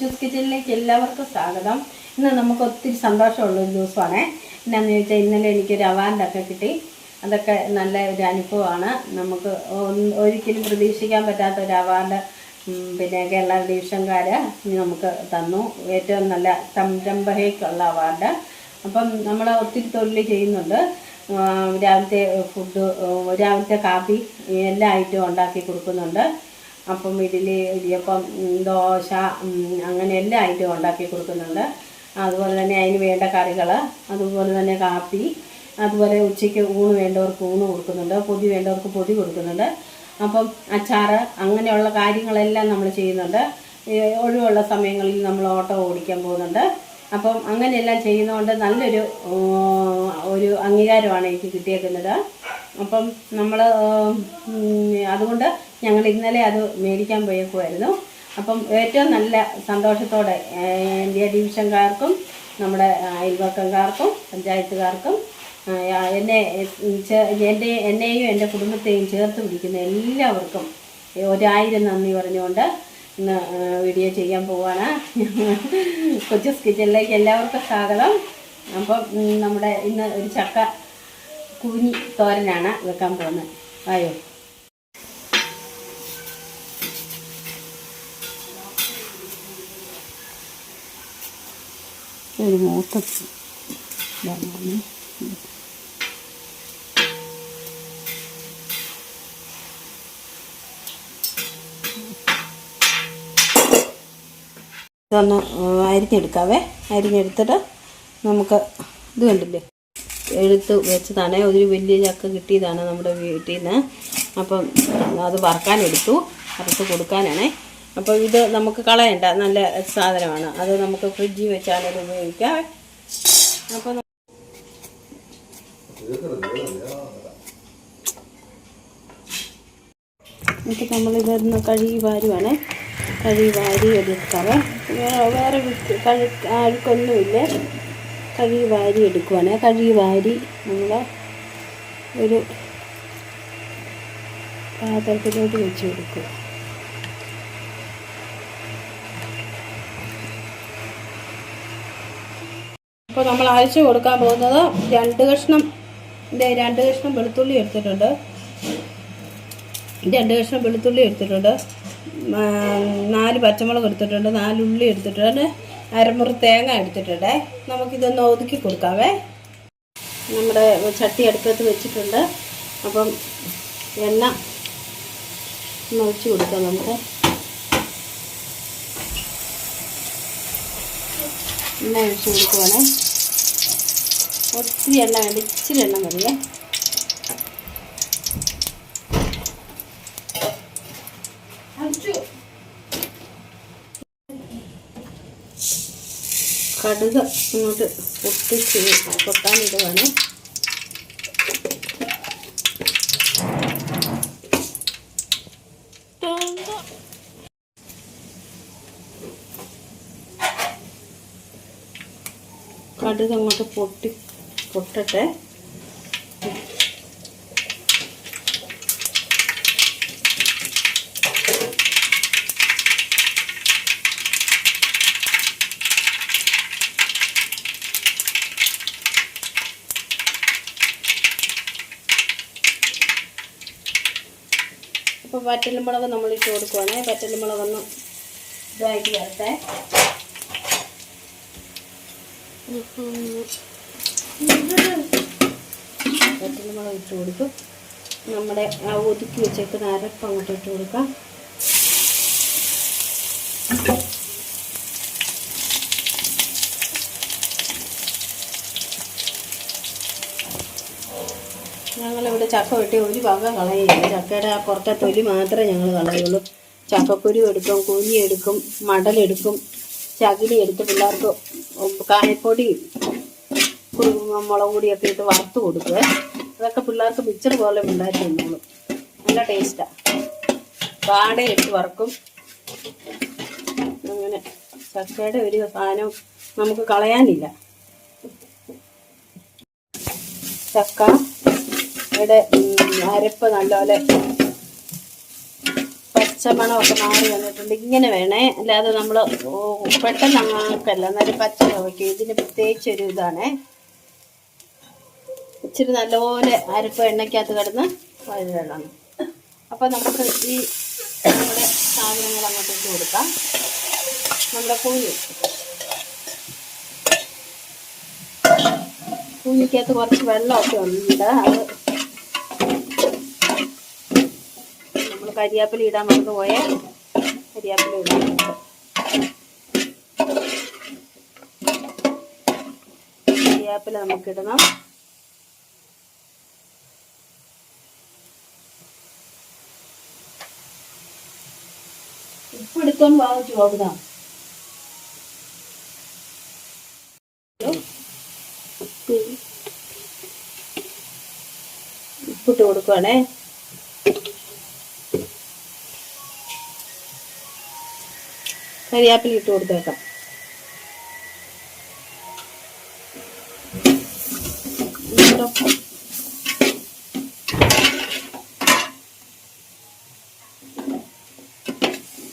Juice കിച്ചണിലേക്ക് എല്ലാവർക്കും സ്വാഗതം. ഇന്ന് നമുക്ക് ഒത്തിരി സന്തോഷമുള്ള ഒരു ദിവസമാണ്. എന്നാന്ന് ചോദിച്ചാൽ ഇന്നലെ എനിക്കൊരു അവാർഡൊക്കെ കിട്ടി. അതൊക്കെ നല്ല ഒരു അനുഭവമാണ്. നമുക്ക് ഒരിക്കലും പ്രതീക്ഷിക്കാൻ പറ്റാത്ത ഒരു അവാർഡ് പിന്നെ കേരള ഡിവിഷൻകാർ നമുക്ക് തന്നു. ഏറ്റവും നല്ല സംരംഭകയ്ക്കുള്ള അവാർഡ്. അപ്പം നമ്മൾ ഒത്തിരി തൊഴിൽ ചെയ്യുന്നുണ്ട്. രാവിലത്തെ ഫുഡ് രാവിലത്തെ കാപ്പി എല്ലാ ഐറ്റവും ഉണ്ടാക്കി കൊടുക്കുന്നുണ്ട്. അപ്പം ഇഡ്ഡലി ഇടിയപ്പം ദോശ അങ്ങനെ എല്ലാ ഐറ്റവും ഉണ്ടാക്കി കൊടുക്കുന്നുണ്ട്. അതുപോലെ തന്നെ അതിന് വേണ്ട കറികൾ അതുപോലെ തന്നെ കാപ്പി അതുപോലെ ഉച്ചയ്ക്ക് ഊണ് വേണ്ടവർക്ക് ഊണ് കൊടുക്കുന്നുണ്ട്. പൊതി വേണ്ടവർക്ക് പൊതി കൊടുക്കുന്നുണ്ട്. അപ്പം അച്ചാറ് അങ്ങനെയുള്ള കാര്യങ്ങളെല്ലാം നമ്മൾ ചെയ്യുന്നുണ്ട്. ഒഴിവുള്ള സമയങ്ങളിൽ നമ്മൾ ഓട്ടോ ഓടിക്കാൻ പോകുന്നുണ്ട്. അപ്പം അങ്ങനെയെല്ലാം ചെയ്യുന്നതുകൊണ്ട് നല്ലൊരു ഒരു അംഗീകാരമാണ് എനിക്ക് കിട്ടിയേക്കുന്നത്. അപ്പം നമ്മൾ അതുകൊണ്ട് ഞങ്ങൾ ഇന്നലെ അത് മേടിക്കാൻ പോയേക്കുമായിരുന്നു അപ്പം ഏറ്റവും നല്ല സന്തോഷത്തോടെ ഇന്ത്യ ഡിവിഷൻകാർക്കും നമ്മുടെ അയൽവക്കംകാർക്കും പഞ്ചായത്തുകാർക്കും എന്നെ എന്റെ എന്നെയും എന്റെ കുടുംബത്തെയും ചേർത്ത് പിടിക്കുന്ന എല്ലാവർക്കും ഒരായിരം നന്ദി പറഞ്ഞുകൊണ്ട് ഇന്ന് വീഡിയോ ചെയ്യാൻ പോവാണ്. കൊച്ചസ് കിച്ചണിലേക്ക് എല്ലാവർക്കും സ്വാഗതം. അപ്പം നമ്മുടെ ഇന്ന് ഒരു ചക്ക കുഞ്ഞി തോരനാണ് വെക്കാൻ പോകുന്നത്. ആയോ? ഒരു മൂത്ത അരിഞ്ഞെടുക്കാവേ. അരിഞ്ഞെടുത്തിട്ട് നമുക്ക് ഇത് കണ്ടില്ലേ? എടുത്ത് വെച്ചതാണ്. ഒരു വലിയ ചക്ക കിട്ടിയതാണ് നമ്മുടെ വീട്ടിൽ നിന്ന് അപ്പം അത് വറക്കാനെടുത്തു. വറുത്ത് കൊടുക്കാനാണേ. അപ്പോൾ ഇത് നമുക്ക് കളയണ്ട. നല്ല സാധനമാണ്. അത് നമുക്ക് ഫ്രിഡ്ജിൽ വെച്ചാൽ ഉപയോഗിക്കാം അപ്പോൾ എന്നിട്ട് നമ്മളിതൊന്ന് കഴുകി വാരുവാണേ. കഴുകി വാരി എടുക്കാറ് വേറെ കഴു അഴുക്കൊന്നുമില്ല? കഴുകി വാരി എടുക്കുവാണേ. കഴുകി വാരി നമ്മൾ ഒരു പാത്രത്തിലോട്ട് വെച്ച് കൊടുക്കുക അപ്പോൾ നമ്മൾ അയച്ചു കൊടുക്കാൻ പോകുന്നത് രണ്ട് കഷ്ണം രണ്ട് കഷ്ണം വെളുത്തുള്ളി എടുത്തിട്ടുണ്ട്. രണ്ട് കഷ്ണം വെളുത്തുള്ളി എടുത്തിട്ടുണ്ട്. നാല് പച്ചമുളക് എടുത്തിട്ടുണ്ട്. നാല് ഉള്ളി എടുത്തിട്ടുണ്ട്. അരമുറി തേങ്ങ എടുത്തിട്ടുണ്ട്. നമുക്കിതൊന്ന് ഒതുക്കി കൊടുക്കാവേ. നമ്മുടെ ചട്ടി അടുപ്പത്ത് വെച്ചിട്ടുണ്ട്. അപ്പം എണ്ണ ഒന്ന് ഒഴിച്ചു കൊടുക്കാം നമുക്ക്. എണ്ണ ഒഴിച്ചു കൊടുക്കുവാണേ. ഒത്തിരി എണ്ണ വേണ്ട ഇച്ചിരി എണ്ണ മതിയേ. കടുക് ഇങ്ങോട്ട് പൊട്ടിച്ച് പൊട്ടാനിടുവാണ്. കടുക് അങ്ങോട്ട് പൊട്ടി പൊട്ടട്ടെ. അപ്പോൾ വറ്റൽമുളക് നമ്മൾ ഇട്ട് കൊടുക്കുവാണേ. വറ്റൽമുളകൊന്ന് ഇതായിട്ട് വരട്ടെ. വറ്റൽമുളക് ഇട്ട് കൊടുക്കും നമ്മുടെ ആ ഒതുക്കി വെച്ചേക്കുന്ന അരപ്പ് അങ്ങോട്ട് ഇട്ട് കൊടുക്കാം ഞങ്ങളിവിടെ ചക്ക വെട്ടി ഒരു വക കളയില്ല. ചക്കയുടെ ആ പുറത്തെ തൊലി മാത്രമേ ഞങ്ങൾ കളയുള്ളൂ. ചക്കക്കുരു എടുക്കും കുഞ്ഞി എടുക്കും മടലെടുക്കും ചകിരി എടുത്ത് പിള്ളേർക്ക് കായപ്പൊടി മുളക് പൊടിയൊക്കെ ഇട്ട് വറുത്ത് കൊടുക്കുക അതൊക്കെ പിള്ളേർക്ക് മിച്ചർ പോലെ ഉണ്ടാക്കി തിന്നോളും. നല്ല ടേസ്റ്റാണ് പാടെ ഇട്ട് വറക്കും. അങ്ങനെ ചക്കയുടെ ഒരു സാധനം നമുക്ക് കളയാനില്ല. ചക്ക ഉം, അരപ്പ് നല്ലപോലെ പച്ച പച്ചമണമൊക്കെ മാറി വന്നിട്ടുണ്ട്. ഇങ്ങനെ വേണേ. അല്ലാതെ നമ്മൾ പെട്ടെന്ന് അങ്ങാക്കല്ല എന്നാലും പച്ച വയ്ക്കും ഇതിന് പ്രത്യേകിച്ച് ഒരു ഇതാണേ. ഇച്ചിരി നല്ലപോലെ അരപ്പ് എണ്ണയ്ക്കകത്ത് കിടന്ന് വഴുതണം അപ്പോൾ നമുക്ക് ഈ നമ്മുടെ സാധനങ്ങൾ അങ്ങോട്ട് ഇട്ട് കൊടുക്കാം. നമ്മുടെ കൂലി കൂലിക്കകത്ത് കുറച്ച് വെള്ളമൊക്കെ ഉണ്ട്. അത് കരിയാപ്പില ഇടാൻ മറന്നു പോയ. കരിയാപ്പില ഇടാം. കരിയാപ്പില നമുക്കിടണം ഉപ്പ് എടുക്കാൻ നോക്കാം ഉപ്പ്. ഉപ്പിട്ട് കൊടുക്കുവാണേ. കരിയാപ്പില ഇട്ട് കൊടുത്തേക്കാം.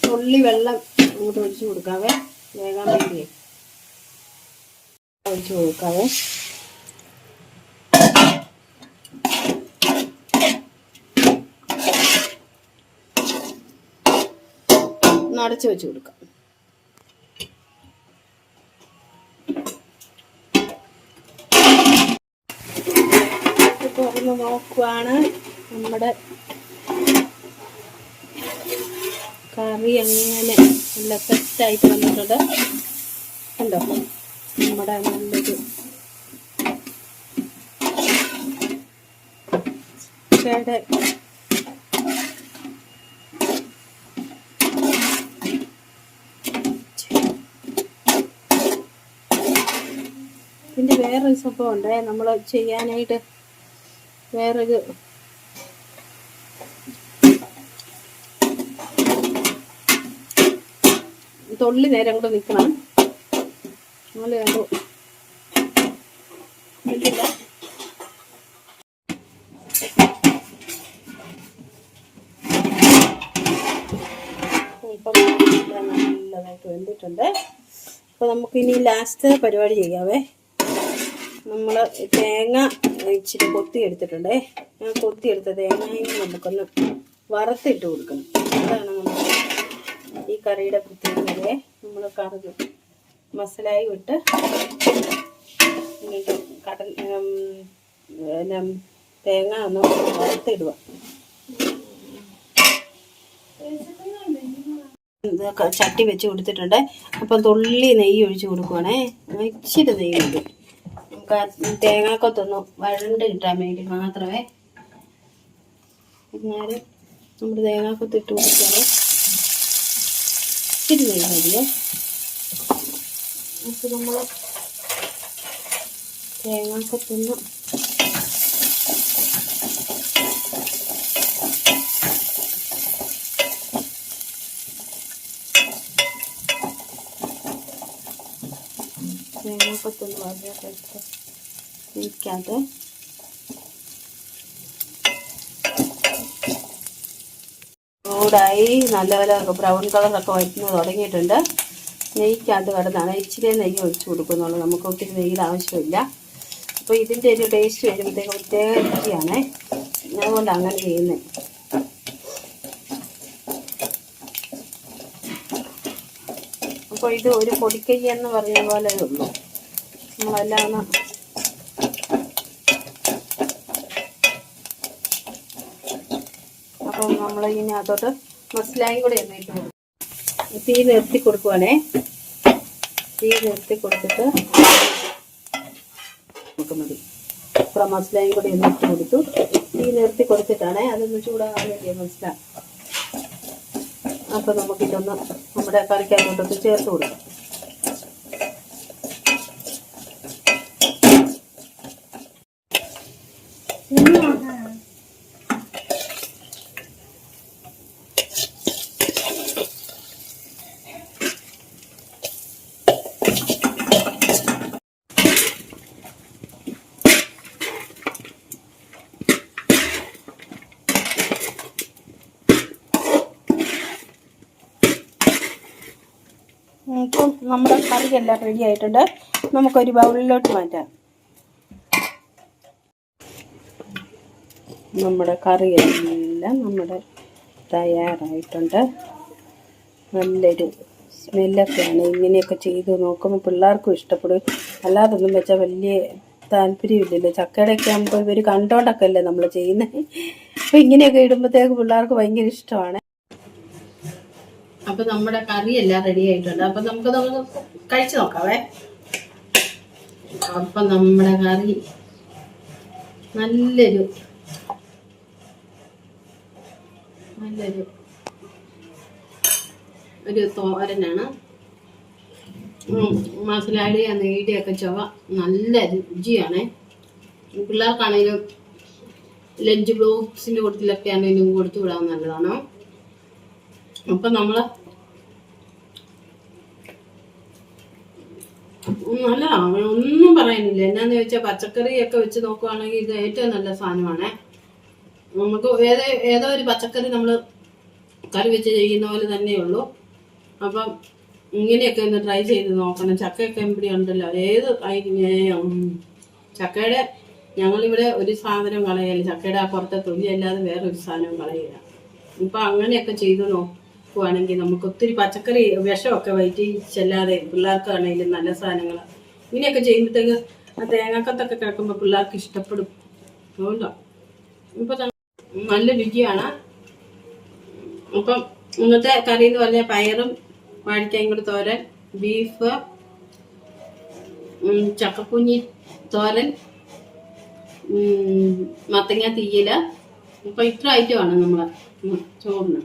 തുള്ളി വെള്ളം അങ്ങോട്ട് ഒഴിച്ചു കൊടുക്കാവേ. വേഗം വേണ്ടി ഒഴിച്ചു കൊടുക്കാവേ. നടച്ചു വെച്ച് കൊടുക്കാം. തുറന്ന് നോക്കുവാണ്. നമ്മുടെ കറി അങ്ങനെ നല്ല സെറ്റായിട്ട് വന്നിട്ടുണ്ട്. ഉണ്ടോ നമ്മുടെ നല്ലൊരു ചേടെ. വേറൊരു സംഭവം ഉണ്ടേ. നമ്മൾ ചെയ്യാനായിട്ട് വേറൊരു തൊള്ളി നേരം കൂടെ നിൽക്കണം. നമ്മൾ കണ്ടു നിൽക്കില്ല. ഇപ്പം നല്ലതായിട്ട് വെന്തിട്ടുണ്ട്. അപ്പോൾ നമുക്കിനി ലാസ്റ്റ് പരിപാടി ചെയ്യാവേ. നമ്മൾ തേങ്ങ ഇച്ചിരി കൊത്തി എടുത്തിട്ടുണ്ടേ. ആ കൊത്തി എടുത്ത തേങ്ങയും നമുക്കൊന്ന് വറുത്തിട്ട് കൊടുക്കണം. അതാണ് നമ്മൾ ഈ കറിയുടെ പ്രത്യേകതയെ നമ്മൾ കറി മസാലയും ഇട്ട് എന്നിട്ട് കടൽ പിന്നെ തേങ്ങ ഒന്ന് വറുത്തിടുക. ചട്ടി വെച്ച് കൊടുത്തിട്ടുണ്ട്. അപ്പം തുള്ളി നെയ്യ് ഒഴിച്ച് കൊടുക്കുവാണേ. ഇച്ചിരി നെയ്യ് മതി. നമുക്ക് ഒന്ന് വഴണ്ട് കിട്ടാൻ വേണ്ടി മാത്രമേ. എന്നാലും നമ്മൾ തേങ്ങാക്കൊത്ത് ഇട്ട് കൊടുക്കാറ് ഇച്ചിരി നെയ്യ് മതിയേ. അപ്പോൾ നമ്മൾ തേങ്ങാക്കൊത്തൊന്ന് തേങ്ങാക്കൊത്തൊന്ന് വളരെ നിൽക്കാതെ ചൂടായി നല്ല പോലെ ബ്രൗൺ കളറൊക്കെ വരുന്നത് തുടങ്ങിയിട്ടുണ്ട്. നെയ്ക്കകത്ത് കിടന്നാണ് ഇച്ചിരി നെയ്യ് ഒഴിച്ച് കൊടുക്കുന്നുള്ളൂ. നമുക്ക് ഒത്തിരി നെയ്യുടെ ആവശ്യമില്ല. അപ്പോൾ ഇതിന്റെ ഒരു ടേസ്റ്റ് വരുമ്പോഴത്തേക്ക് പ്രത്യേക രുചിയാണ് അതുകൊണ്ട് അങ്ങനെ ചെയ്യുന്നത്. അപ്പോൾ ഇത് ഒരു പൊടിക്കൈ എന്ന് പറഞ്ഞ പോലെ നമ്മളെല്ലാം അപ്പൊ നമ്മൾ ഇതിനകത്തോട്ട് മസിലായും കൂടെ ഒന്ന് ഇട്ട് കൊടുക്കും. തീ നിർത്തി കൊടുക്കുവാണേ. തീ നിർത്തി കൊടുത്തിട്ട് നമുക്ക് മതി ഇത്ര മസിലായും കൂടെ ഒന്ന് ഇട്ട് കൊടുത്തു. തീ നിർത്തി കൊടുത്തിട്ടാണേ അതൊന്ന് ചൂടാകാൻ വേണ്ടിയ മനസ്സില അപ്പം നമുക്കിതൊന്ന് നമ്മുടെ കറിക്കകത്തോട്ടൊന്ന് ചേർത്ത് കൊടുക്കാം. നമ്മുടെ എല്ലാം റെഡി ആയിട്ടുണ്ട് നമുക്കൊരു ബൗളിലോട്ട് മാറ്റാം. നമ്മുടെ കറിയെല്ലാം നമ്മുടെ തയ്യാറായിട്ടുണ്ട്. നല്ലൊരു സ്മെല്ലൊക്കെയാണ് ഇങ്ങനെയൊക്കെ ചെയ്ത് നോക്കുമ്പോൾ പിള്ളേർക്കും ഇഷ്ടപ്പെടും. അല്ലാതൊന്നും വെച്ചാൽ വലിയ താല്പര്യമില്ലല്ലോ. ചക്കയുടെയൊക്കെ ആകുമ്പോൾ ഇവർ കണ്ടോണ്ടൊക്കെ അല്ലേ നമ്മൾ ചെയ്യുന്നത്. അപ്പോൾ ഇങ്ങനെയൊക്കെ ഇടുമ്പോഴത്തേക്ക് പിള്ളേർക്ക് ഭയങ്കര ഇഷ്ടമാണ്. അപ്പോൾ നമ്മുടെ കറി എല്ലാം റെഡി ആയിട്ടുണ്ട്. അപ്പോൾ നമുക്ക് നമുക്ക് കഴിച്ചു നോക്കാവേ. അപ്പം നമ്മുടെ കറി നല്ലൊരു നല്ലൊരു ഒരു തോരനാണ്. മസാലയുടെ നെയ്യുടെയൊക്കെ ചുവ നല്ല രുചിയാണേ. പിള്ളേർക്കാണെങ്കിലും ലഞ്ച് ബ്ലോക്സിന്റെ കൂട്ടത്തിലൊക്കെ ആണെങ്കിലും കൊടുത്തു വിടാൻ നല്ലതാണ് അപ്പം നമ്മൾ നല്ല ഒന്നും പറയുന്നില്ല. എന്നാന്ന് ചോദിച്ചാൽ പച്ചക്കറിയൊക്കെ വെച്ച് നോക്കുവാണെങ്കിൽ ഇത് ഏറ്റവും നല്ല സാധനമാണ്. നമുക്ക് ഏതോ ഏതോ ഒരു പച്ചക്കറി നമ്മൾ കറി വെച്ച് ചെയ്യുന്ന പോലെ തന്നെയുള്ളൂ അപ്പം ഇങ്ങനെയൊക്കെ ഒന്ന് ട്രൈ ചെയ്ത് നോക്കണം. ചക്കയൊക്കെ ഇവിടെ ഉണ്ടല്ലോ. ഏത് ചക്കയുടെ ഞങ്ങളിവിടെ ഒരു സാധനം കളയല്ല ചക്കയുടെ ആ പുറത്തെ തൊലി അല്ലാതെ സാധനം കളയില്ല. ഇപ്പം അങ്ങനെയൊക്കെ ചെയ്ത് നോക്കുവാണെങ്കിൽ നമുക്ക് ഒത്തിരി പച്ചക്കറി വിഷമൊക്കെ വയറ്റി ചെല്ലാതെ പിള്ളേർക്കാണെങ്കിലും നല്ല സാധനങ്ങൾ ഇങ്ങനെയൊക്കെ ചെയ്യുമ്പോഴത്തേക്ക് ആ തേങ്ങാക്കത്തൊക്കെ കിടക്കുമ്പോൾ പിള്ളേർക്ക് ഇഷ്ടപ്പെടും. അതുകൊണ്ടോ? ഇപ്പം നല്ല രുചിയാണ്. അപ്പം ഇന്നത്തെ കറി എന്ന് പറഞ്ഞാൽ പയറും വാഴയ്ക്കയും കൂടി തോരൻ ബീഫ് ചക്കക്കുഞ്ഞി തോരൻ മത്തങ്ങ തീയൽ ഇപ്പൊ ഇത്ര ഐറ്റമാണ് നമ്മൾ ചോറിന്.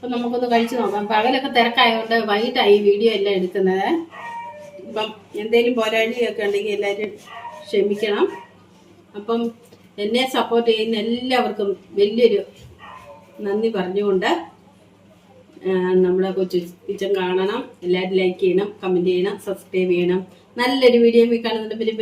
അപ്പൊ നമുക്കൊന്ന് കഴിച്ചു നോക്കാം. പകലൊക്കെ തിരക്കായതുകൊണ്ട് വൈകിട്ടായി വീഡിയോ എല്ലാം എടുക്കുന്നത്. ഇപ്പം എന്തെങ്കിലും പോരാളിയൊക്കെ ഉണ്ടെങ്കിൽ എല്ലാവരും ക്ഷമിക്കണം. അപ്പം എന്നെ സപ്പോർട്ട് ചെയ്യുന്ന എല്ലാവർക്കും വലിയൊരു നന്ദി പറഞ്ഞുകൊണ്ട് നമ്മളെ കൊച്ചു കിച്ചൻ കാണണം. എല്ലാവരും ലൈക്ക് ചെയ്യണം കമന്റ് ചെയ്യണം സബ്സ്ക്രൈബ് ചെയ്യണം. നല്ലൊരു വീഡിയോ കാണുന്നുണ്ട്. പിന്നെ